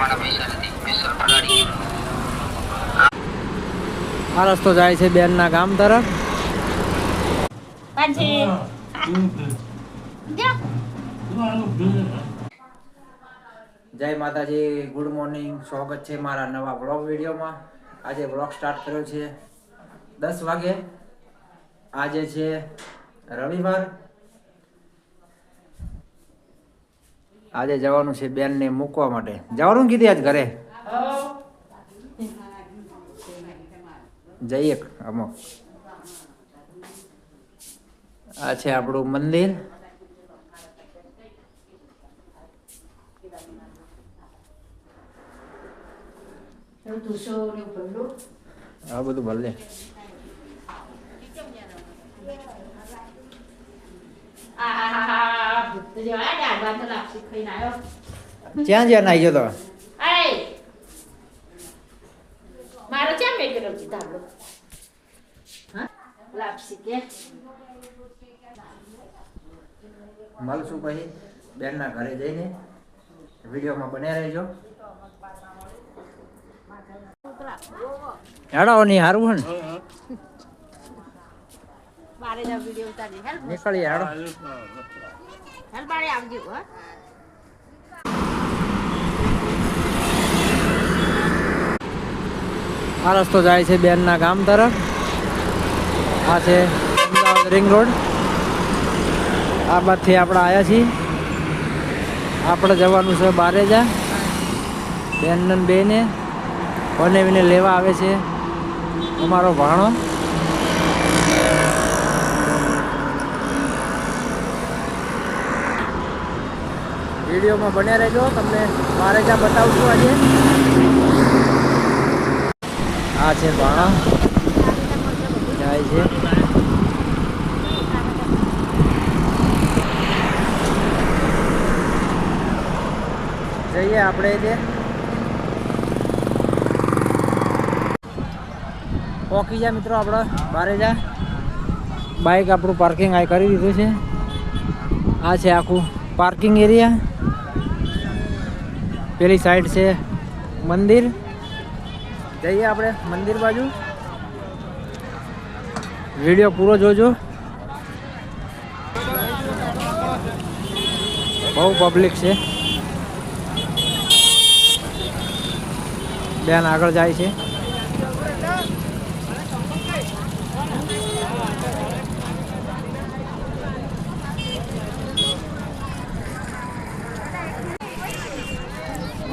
તમારા પૈસા નથી. આ રસ્તો જાય છે બેનના ગામ તરફ. જય માતાજી ગુડ મોર્નિંગ. સ્વાગત છે મારા નવા બ્લોગ વિડીયોમાં. આજે બ્લોગ સ્ટાર્ટ કર્યો છે દસ વાગે. આજે છે રવિવાર. આજે જવાનું છે બેનને મૂકવા માટે. જવાનું કીધી આજ ઘરે? જઈએ અમુક. આ છે આપણું મંદિર. આ બધું ભલે જેવા આ ડાળવા તો લાપસી ખાઈને આવ્યો. ક્યાં જ્યાં નાઈ જતો તો અરે! મારો ચા મેં કર્યો છે ધાબળો? હા? લાપસી કે મળશું પછી બેનના ઘરે જઈને વિડીયોમાં બને રહેજો હેડો ની હારું હે મારે જ વીડિયો ઉતારી હેલ નીકળીએ હેડો હેલ બારે આવજો હા આ રસ્તો જાય છે બેનના ગામ તરફ. આ છે અમદાવાદ રિંગ રોડ. આ બાદથી આપણે આવ્યા છીએ. આપણે જવાનું છે બારેજા બેન ને બેને. બનેવીને લેવા આવે છે. અમારો ભાણો. વિડીયોમાં બન્યા રહેજો. તમને બારેજા બતાવશું આજે. આ છે ભાણા જાય છે. જઈએ આપણે જે પોકી જાય મિત્રો આપણે, બારે જા. બાઇક આપણું પાર્કિંગ આ કરી દીધું છે. આ છે આખું પાર્કિંગ એરિયા પેલી સાઈડ છે મંદિર. જઈએ આપણે મંદિર બાજુ. વીડિયો પૂરો જોજો. બહુ પબ્લિક છે. બેન આગળ જાય છે.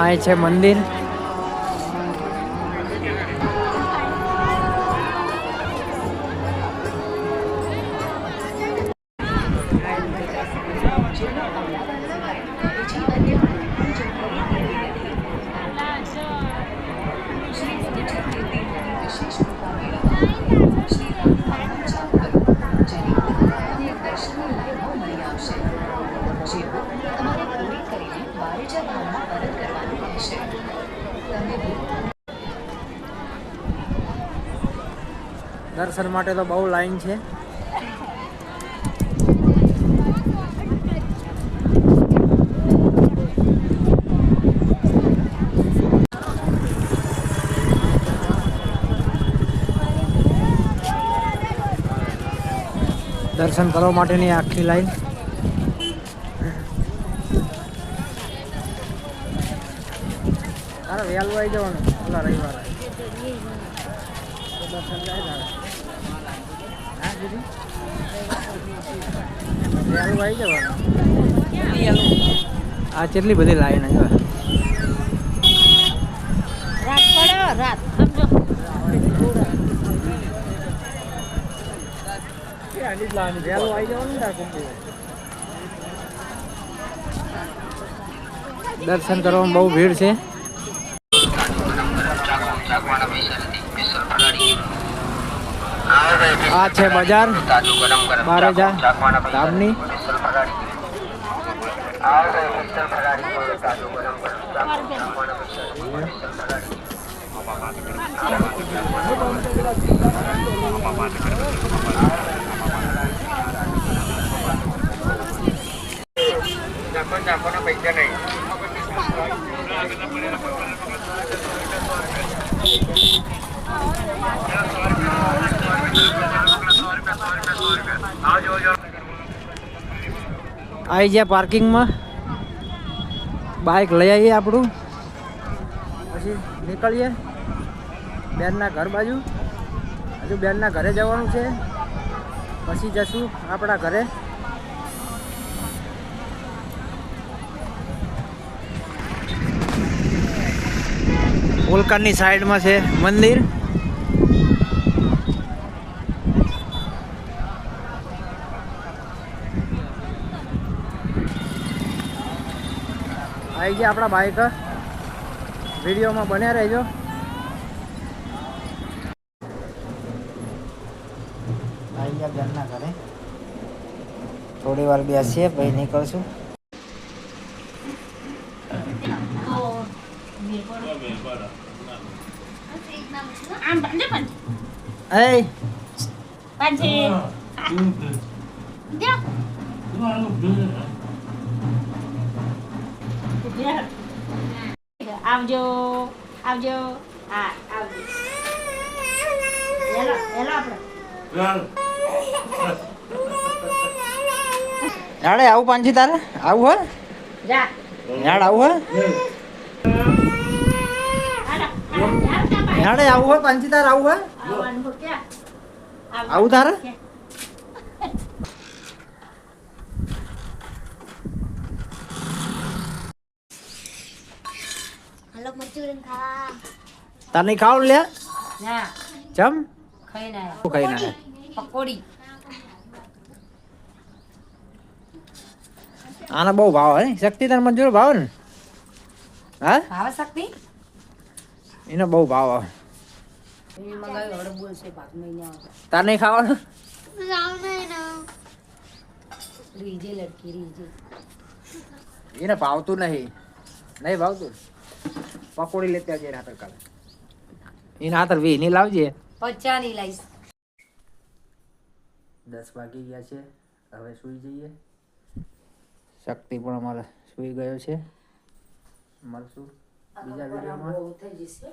આ છે મંદિર. દર્શન માટે તો બહુ લાઈન છે. દર્શન કરવા માટેની આખી લાઈન. વહેલું આવી જવાનું રવિવારે. દર્શન જાય વહેલું આવી જવાનું આ કેટલી બધી લાઈન આવી રાત પડે રાત. સમજો. વહેલું આવી જવાનું ને દર્શન કરવામાં બહુ ભીડ છે. આ છે બજાર તાજું ગરમ ગરમ બારેજા ચાખવાના પૈસા ગામની સ્પેશિયલ આવી ગયા પાર્કિંગમાં. બાઇક લઈ આવીએ આપણું. પછી નીકળીએ. બેનના ઘર બાજુ. હજુ બેનના ઘરે જવાનું છે. પછી જશું આપણા ઘરે. ઓલકાની સાઈડમાં છે મંદિર. આવી ગયા આપણા બાઇક વિડીયોમાં બન્યા રહેજો. આવી ગયા ઘરના ઘરે. થોડી વાર બેસીએ પછી નીકળશું. પણ એ પાછી જો. આવજો આવજો. હા આવજો. હેલો હેલો આપણે. યાડે આવું પાંચી તારે? આવું હે? જા. યાડ આવું હે? હાલો આવું જા પાંચી તારે? આવું હે? આવું તારે? આવું હે આવવાનું હો ક્યાં આવવાનું. આવું તારે હાલો મચુરન ખા તને ખાવ લે ના ચમ ખાઈને આવ્યા શું ખાઈ ના પકોડી આના બહુ ભાવ હે શક્તિ તને મંજૂર ભાવ ને હા ભાવ શક્તિ એનો બહુ ભાવ આવે એ મંગાવ્યું હવે બોલશે ભાગ મહિને આવે તાર નહીં ખાવાનું રામ ના રીજે લડકી રીજે એને ભાવતું નહીં નહીં ભાવતું પકોડી લેતા જઈને હાથર કાલે. એના હાથર વી ની લાવજે. પચાની લાઈશ. દસ વાગી ગયા છે. હવે સૂઈ જઈએ. શક્તિ પણ અમારે સૂઈ ગયો છે. મળશું. બીજા વિડીયોમાં. થઈ જશે.